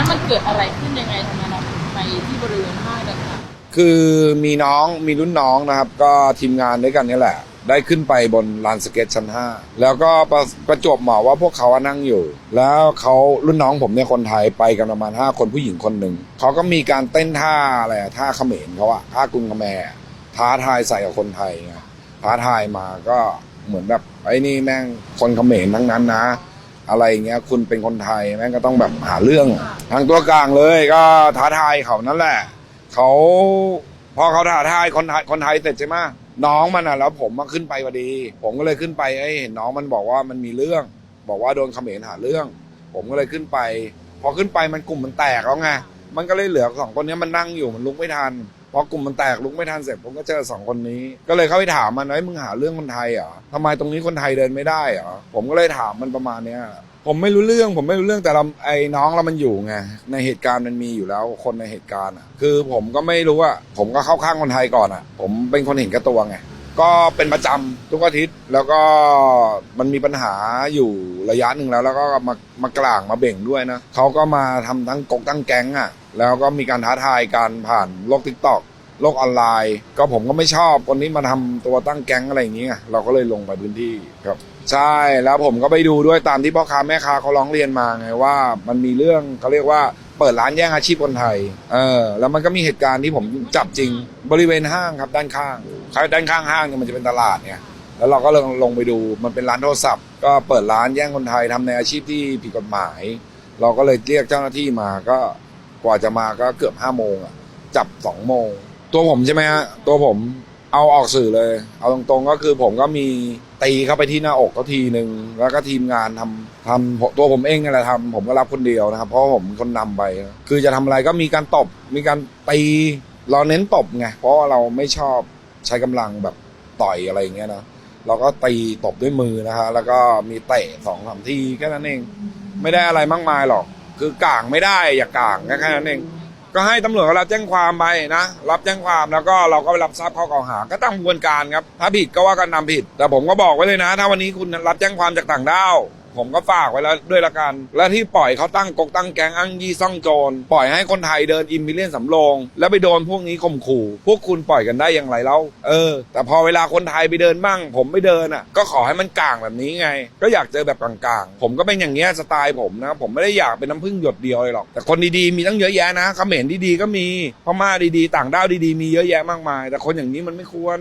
นั้นมันเกิดอะไรขึ้นยังไงทำไมเราไปที่บริเวณห้างดังกล่าวคือมีน้องมีรุ่นน้องนะครับ ก็ทีมงานด้วยกันนี่แหละ ได้ขึ้นไปบนลานสเก็ตชั้น 5 แล้วก็ประประจวบเหมาะว่าพวกเขาอะนั่งอยู่ แล้วเขารุ่นน้องผมเนี่ยคนไทยไปกันประมาณ 5 คนผู้หญิงคนหนึ่งเขาก็มีการเต้นท่าอะไรอะท่าเขมรเขาอะท่ากรุงกระแมท้าทายใส่กับคนไทยไงท้าทายมาก็เหมือนแบบไอ้นี่แม่งคนเขมรทั้งนั้นนะ อะไรเงี้ยคุณเป็นคนไทยแม่งก็ต้องแบบหาเรื่อง ทางตัวกลางเลยก็ท้าทายเขานั่นแหละเขาพอเขาท้าทายคนไทยคนไทยเสร็จใช่ไหมน้องมันอะแล้วผมมาขึ้นไปพอดี ผมก็เลยขึ้นไปไอ้เห็นน้องมันบอกว่ามันมีเรื่อง บอกว่าโดนเขมรหาเรื่อง ผมก็เลยขึ้นไป พอขึ้นไปมันกลุ่มมันแตกแล้วไงมันก็เลยเหลือสองคนนี้มันนั่งอยู่มันลุกไม่ทัน พอกลุ่มมันแตกลุกไม่ทันเสร็จผมก็เจอสองคนนี้ ก็เลยเข้าไปถามมันว่ามึงหาเรื่องคนไทยเหรอทำไมตรงนี้คนไทยเดินไม่ได้เหรอผมก็เลยถามมันประมาณเนี้ยผมไม่รู้เรื่องผมไม่รู้เรื่องแต่เราไอ้น้องเรามันอยู่ไงในเหตุการณ์มันมีอยู่แล้วคนในเหตุการณ์อะคือผมก็ไม่รู้อะผมก็เข้าข้างคนไทยก่อนอะ ผมเป็นคนเห็นแก่ตัวไง ก็เป็นประจำทุกอาทิตย์แล้วก็มันมีปัญหาอยู่ระยะหนึ่งแล้ว แล้วก็มามากลางมาเบ่งด้วยนะเขาก็มาทำทั้งกกทั้งแก๊งอะ แล้วก็มีการท้าทายการผ่านโลกทิกตอกโลกออนไลน์ ก็ผมก็ไม่ชอบคนนี้มาทำตัวตั้งแก๊งอะไรอย่างเงี้ยเราก็เลยลงไปพื้นที่ครับ ใช่แล้วผมก็ไปดูด้วยตามที่พ่อค้าแม่ค้าเขาร้องเรียนมาไงว่า มันมีเรื่องเขาเรียกว่าเปิดร้านแย่งอาชีพคนไทย เออ แล้วมันก็มีเหตุการณ์ที่ผมจับจริงบริเวณห้างครับด้านข้างด้านข้างห้างเนี่ยมันจะเป็นตลาดเนี่ยแล้วเราก็ลงลงไปดูมันเป็นร้านโทรศัพท์ ก็เปิดร้านแย่งคนไทยทำในอาชีพที่ผิดกฎหมาย เราก็เลยเรียกเจ้าหน้าที่มาก็กว่าจะมาก็เกือบห้าโมงอะจับสองโมงตัวผมใช่ไหมฮะตัวผม เอาออกสื่อเลย เอาตรงๆก็คือผมก็มีตีเข้าไปที่หน้าอกเขาทีหนึ่งแล้วก็ทีมงานทำทำตัวผมเองนี่แหละทำผมก็รับคนเดียวนะครับ เพราะผมเป็นคนนำไป คือจะทำอะไรก็มีการตบ มีการตีเราเน้นตบไงเพราะว่าเราไม่ชอบใช้กำลังแบบต่อยอะไรอย่างเงี้ยนะเราก็ตีตบด้วยมือนะฮะแล้วก็มีเตะสองสามทีแค่นั้นเอง ไม่ได้อะไรมากมายหรอก คือกลางไม่ได้อย่ากลางแค่นั้นเอง ก็ให้ตำรวจเขารับแจ้งความไปนะ รับแจ้งความแล้วก็เราก็ไปรับทราบข้อกล่าวหา ก็ตามกระบวนการครับ ถ้าผิดก็ว่ากันนำผิด แต่ผมก็บอกไว้เลยนะ ถ้าวันนี้คุณรับแจ้งความจากต่างด้าว ผมก็ฝากไว้แล้วด้วยละกัน และที่ปล่อยเขาตั้งกกตั้งแก๊งอ้างยี่ซ่องโจรปล่อยให้คนไทยเดินอิมมิเลียนสำโรง แล้วไปโดนพวกนี้ข่มขู่ พวกคุณปล่อยกันได้อย่างไรแล้วเออ แต่พอเวลาคนไทยไปเดินบ้าง ผมไม่เดินอะ ก็ขอให้มันกลางแบบนี้ไง ก็อยากเจอแบบกลางๆ ผมก็เป็นอย่างเงี้ยสไตล์ผมนะ ผมไม่ได้อยากเป็นน้ำพึ่งหยดเดียวเลยหรอก แต่คนดีๆมีตั้งเยอะแยะนะเขมรดีๆก็มีพม่าดีๆ ต่างด้าวดีๆมีเยอะแยะมากมาย แต่คนอย่างนี้มันไม่ควร